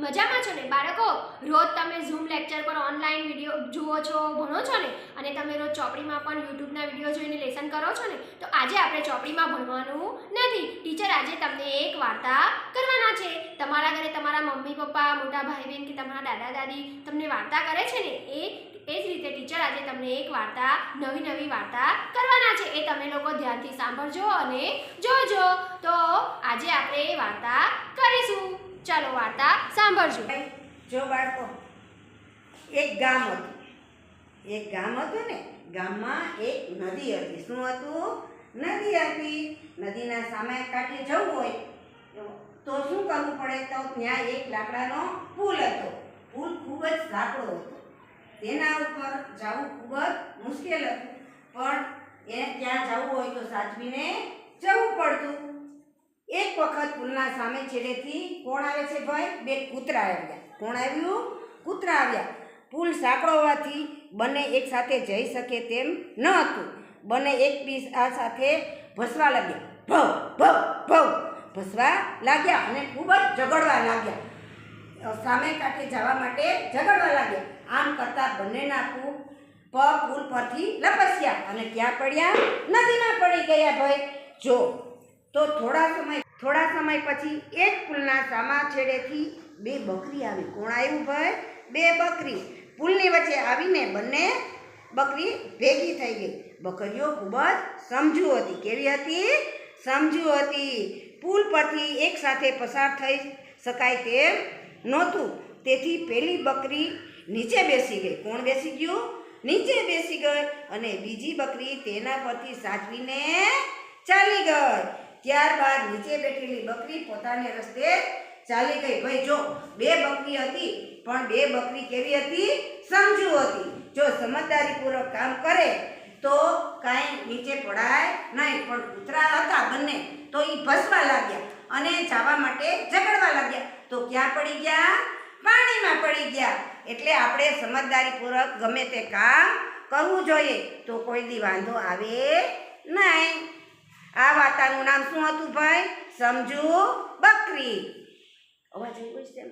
મજામાં છો ને, બાળકો? રોજ તમે ઝૂમ લેક્ચર પર ઓનલાઈન વીડિયો જુઓ છો, ભણો છો ને? અને તમે રોજ ચોપડીમાં પણ યુટ્યુબના વીડિયો જોઈને લેસન કરો છો ને? તો આજે આપણે ચોપડીમાં ભણવાનું નથી. ટીચર આજે તમને એક વાર્તા કરવાના છે. તમારા ઘરે તમારા મમ્મી, પપ્પા, મોટા ભાઈ બહેન કે તમારા દાદા, દાદી તમને વાર્તા કરે છે ને? એ એ જ રીતે ટીચર આજે તમને એક વાર્તા નવી નવી વાર્તા કરવાના છે. એ તમે લોકો ધ્યાનથી સાંભળજો અને જોજો. તો આજે આપણે એ વાર્તા કરીશું ચાલો વાર્તા સાંભળજો. જો બાળકો, એક ગામ હતું. એક ગામ હતું ને, ગામમાં એક નદી હતી. શું હતું? નદી હતી. નદીના સામે કાંઠે જવું હોય, તો શું કરવું પડે? તો ત્યાં એક લાકડાનો પુલ હતો. પુલ ખૂબ જ સાંકડો હતો. તેના ઉપર જવું ખૂબ જ મુશ્કેલ હતું. પણ એને ત્યાં જવું હોય તો સાચવીને જવું વખત પુલના સામે છેડેથી કોણ આવે છે ભાઈ? બે કૂતરા આવ્યા. કોણ આવ્યું? કૂતરા આવ્યા. પુલ સાંકળો હોવાથી બંને એક સાથે જઈ શકે તેમ ન હતું. બંને એકબીજા સાથે ભસવા લાગ્યા. ભવ ભવ ભવ. ભસવા લાગ્યા અને ખૂબ જ ઝઘડવા લાગ્યા. સામે કાંઠે જવા માટે ઝઘડવા લાગ્યા. આમ કરતાં બંનેના પૂ પગ પુલ પરથી લપસ્યા અને ક્યાં પડ્યા? નદીમાં પડી ગયા ભાઈ. જો, તો થોડા સમય થોડા સમય પછી એક પુલના સામા છેડેથી બે બકરી આવી. કોણ આવ્યું ભાઈ? બે બકરી. પુલની વચ્ચે આવીને બંને બકરી ભેગી થઈ ગઈ. બકરીઓ ખૂબ જ સમજુ હતી. કેવી હતી? સમજુ હતી. પુલ પરથી એકસાથે પસાર થઈ શકાય તેમ નહોતું. તેથી પેલી બકરી નીચે બેસી ગઈ. કોણ બેસી ગયું? નીચે બેસી ગઈ અને બીજી બકરી તેના પરથી સાચવીને ચાલી ગઈ. ત્યારબાદ નીચે બેઠેલી બકરી પોતાને રસ્તે ચાલી ગઈ. ભાઈ, જો બે બકરી હતી, પણ બે બકરી કેવી હતી? સમજુ હતી. જો સમજદારીપૂર્વક કામ કરે, તો કાંઈ નીચે પડાય નહીં. પણ કૂતરા હતા બંને, તો એ ભસવા લાગ્યા અને જવા માટે ઝઘડવા લાગ્યા. તો ક્યાં પડી ગયા? પાણીમાં પડી ગયા. એટલે આપણે સમજદારીપૂર્વક ગમે તે કામ કરવું જોઈએ. તો કોઈ દી વાંધો આવે નહીં. આ વાર્તાનું નામ શું હતું ભાઈ? સમજુ બકરી. અવાજ આવ્યો છે